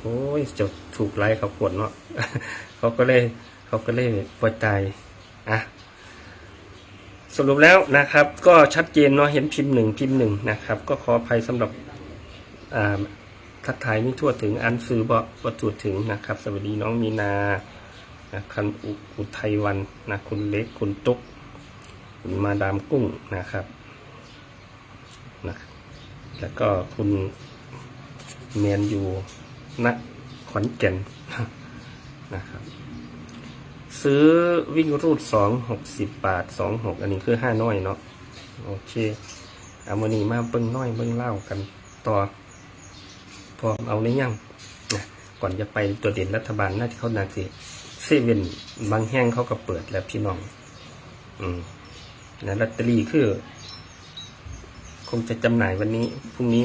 โอ้ยจะถูกไล่เขาปวดเนาะเขาก็เลยเขาก็เลยปวดใจอะสรุปแล้วนะครับ ก็ชัดเจนเนาะเห็นพิมพ์หนึ่งพิมพ์หนึ่งนะครับ ก็ขออภัยสำหรับอ่าทักทายไม่ทั่วถึงอันซื้อบ่บ่ทั่วถึงนะครับ สวัสดีน้องมีนาะคันอุอุทัยวันนะคุณเล็กคุณตุ๊กคุณมาดามกุ้งนะครับนะแล้วก็คุณเมียนอยู่ ณขอนแก่นนะครับ ซื้อวิ่งรูดสองหกสิบบาทสองหกอันนี้คือห้าน้อยเนาะโอเคเอามานี่มาเบิ้งน้อยเบิ้งเล่ากันต่อ พอเอาในยังนะก่อนจะไปตัวเด่นรัฐบาลน่าจะเข้านาสิเซเว่นบางแห่งเขาก็เปิดแล้วพี่น้อง อืมนะลอตเตอรี่คือ คงจะจำหน่ายวันนี้พรุ่งนี้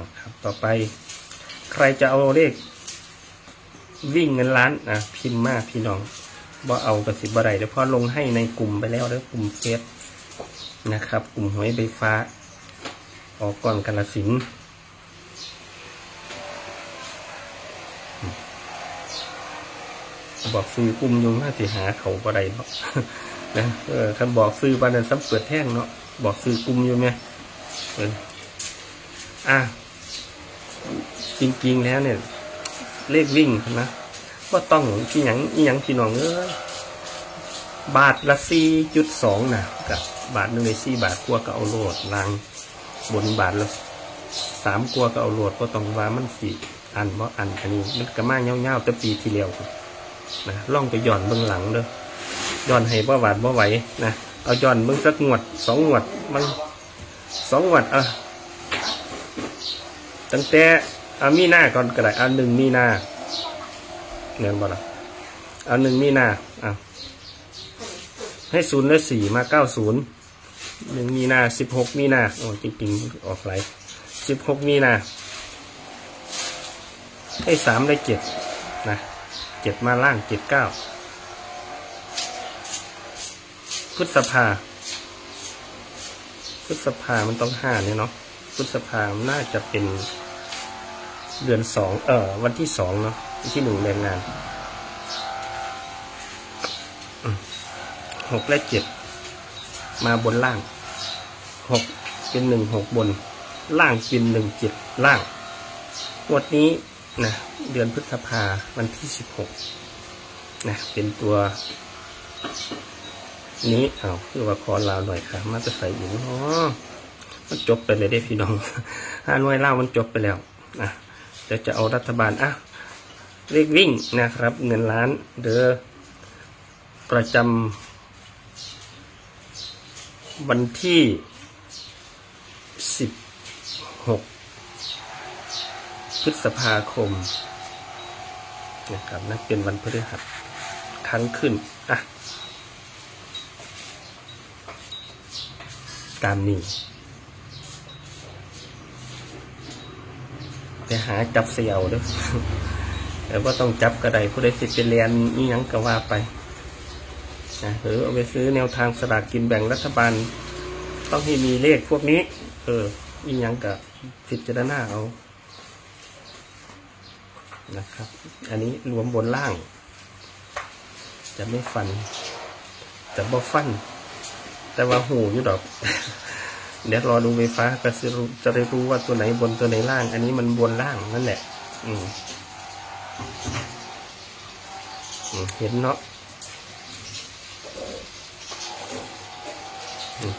นะครับ ต่อไป ใครจะเอาเลข วิ่งเงินล้านนะพิมพ์มาพี่น้องว่าเอากระสิบอะไรเดี๋ยวพอลงให้ในกลุ่มไปแล้วแล้วกลุ่มเฟซนะครับ กลุ่มหวยใบฟ้า ออกก่อนกันละสินบอกซื้อกลุ่มยงน่าสิหาเขาบ่ได้บอกนะเออคันบอกซื้อบ้านนั้นซ้ำเปิดแท่งเนาะบอกซื้อกลุ่มอยู่ไหมเอออะ จริง ๆ แล้วเนี่ย เลขวิ่งนะว่าต้องพี่หยังอีหยังพี่น้องเอ้ยบาทละสี่จุดสองนะกับบาทหนึ่งในสี่บาทกลัวก็เอาโหลดลางบนบาทละสามกลัวก็เอาโหลดก็ต้องว่ามันสี่อันเพราะอันอันนี้มันกระมาเงาๆแต่ปีที่แล้วนะล่องไปหย่อนเบื้องหลังเด้อย่อนให้บ่หวาดบ่ไหวนะเอาย่อนเบื้องสักงวดสองงวดมันสองงวดเอะ ตั้งแต่เอามีหน้าก่อนก็ได้เอาหนึ่งมีหน้าเนี่ยบ่ละเอาหนึ่งมีหน้าอะให้ศูนย์และสี่มาเก้าศูนย์หนึ่งมีนาสิบหกมีนาโอ้จริงๆออกไหลสิบหกมีนาให้สามได้เจ็ดนะเจ็ดมาล่างเจ็ดเก้าพฤษภาพฤษภามันต้องห้าเนี่ยเนาะพฤษภามันน่าจะเป็น เดือนสองเออวันที่สองเนาะวันที่หนึ่งแรงงานหกและเจ็ดมาบนล่างหกเป็นหนึ่งหกบน ล่างเป็นหนึ่งเจ็ดล่างงวันนี้นะเดือนพฤษภาวันที่สิบหกนะเป็นตัวนี้เอาคือว่าขอลาวหน่อยค่ะมาจะใส่อยู่อ๋อมันจบไปเลยได้พี่น้องห้าหน่วยเล่าวมันจบไปแล้วนะ เดี๋ยวจะเอารัฐบาลอะเลขวิ่งนะครับ เงินล้านเดือประจำวันที่สิบหกพฤษภาคมนะครับนั่นเป็นวันพฤหัสครั้งขึ้นอะตามนี้ ไปหาจับเสี่ยวเด้อแต่ว่าต้องจับกระไดผู้ใดสิเป็นเรียนนี่ยังก็ว่าไปนะหรือเอาไปซื้อแนวทางสลากกินแบ่งรัฐบาล ต้องให้มีเลขพวกนี้ เออนี่ยังกับพิจารณาเอา นะครับ อันนี้รวมบนล่าง จะไม่ฟัน จะบ่ฟัน แต่ว่าหูอยู่ดอก เดี๋ยวรอดูไฟฟ้าก็จะรู้จะได้รู้ว่าตัวไหนบนตัวไหนล่าง อันนี้มันบนล่างนั่นแหละ อืมเห็นเนาะ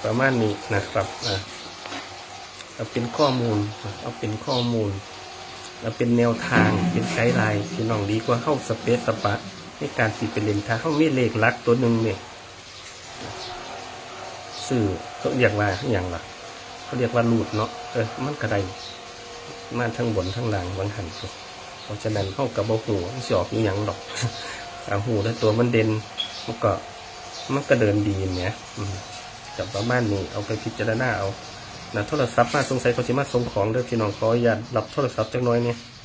ประมาณนี้นะครับอะเอาเป็นข้อมูล เอาเป็นข้อมูลเอาเป็นแนวทาง เป็นไกด์ไลน์ที่น้องดีกว่าเข้าสเปซสปะในการสิเป็นเลนทางเข้ามีเลขลักตัวหนึ่งเนี่ยสื่อเขาเรียกว่าอย่างล่ะ เขาเรียกว่าลูดเนาะเออมันกระไดมาทั้งบนทั้งล่างบางหันเพราะฉะนั้นเข้ากับบ่หูมันสิออกอีหยังดอกเอาหูแล้วตัวมันเด่นมันก็มันก็เดินดีเนี่ยกับประมาณนี้เอาไปพิจารณาเอานะโทรศัพท์มาสงสัยเขาจะมาส่งของเด้อพี่น้องขออย่าตรับโทรศัพท์จักหน้อยเนี่ย